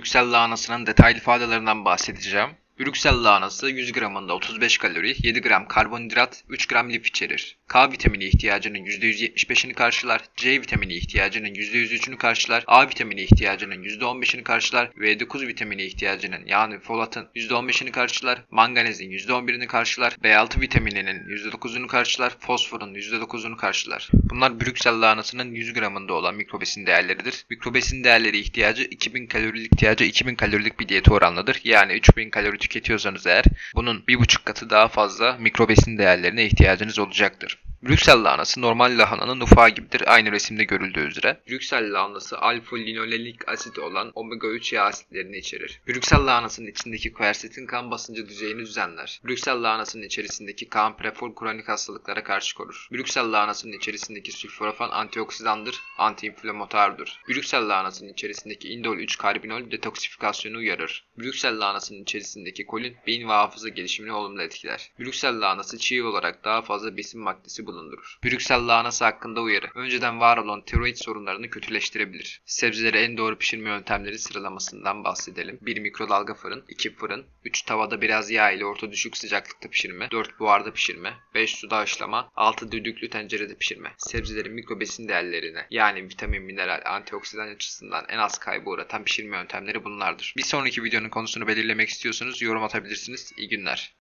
Brüksel lahanasının detaylı ifadelerinden bahsedeceğim. Brüksel lahanası 100 gramında 35 kalori, 7 gram karbonhidrat, 3 gram lif içerir. K vitamini ihtiyacının %175'ini karşılar, C vitamini ihtiyacının %103'ünü karşılar, A vitamini ihtiyacının %15'ini karşılar, V9 vitamini ihtiyacının yani folatın %15'ini karşılar, manganezin %11'ini karşılar, B6 vitamininin %9'unu karşılar, fosforun %9'unu karşılar. Bunlar Brüksel lahanasının 100 gramında olan mikrobesin değerleridir. Mikrobesin değerleri ihtiyacı 2000 kalorilik ihtiyacı 2000 kalorilik bir diyete oranlıdır. Yani 3000 kalori tüketiyorsanız eğer bunun bir buçuk katı daha fazla mikrobesin değerlerine ihtiyacınız olacaktır. Brüksel lahanası normal lahananın ufağı gibidir aynı resimde görüldüğü üzere. Brüksel lahanası alfa linolenik asit olan omega 3 yağ asitlerini içerir. Brüksel lahanasının içindeki quercetin kan basıncı düzeyini düzenler. Brüksel lahanasının içerisindeki kan prefol kronik hastalıklara karşı korur. Brüksel lahanasının içerisindeki sülforafan antioksidandır, antiinflamatuardır. Brüksel lahanasının içerisindeki indol 3 karbinol detoksifikasyonu uyarır. Brüksel lahanasının içerisindeki kolin beyin ve hafıza gelişimini olumlu etkiler. Brüksel lahanası çiğ olarak daha fazla besin maddesi bulundurur. Brüksel lahanası hakkında uyarı. Önceden var olan tiroid sorunlarını kötüleştirebilir. Sebzeleri en doğru pişirme yöntemleri sıralamasından bahsedelim. 1 mikrodalga fırın, 2 fırın, 3 tavada biraz yağ ile orta düşük sıcaklıkta pişirme, 4 buharda pişirme, 5 suda haşlama, 6 düdüklü tencerede pişirme. Sebzelerin mikrobesin değerlerine yani vitamin, mineral, antioksidan açısından en az kaybı uğratan pişirme yöntemleri bunlardır. Bir sonraki videonun konusunu belirlemek istiyorsanız yorum atabilirsiniz. İyi günler.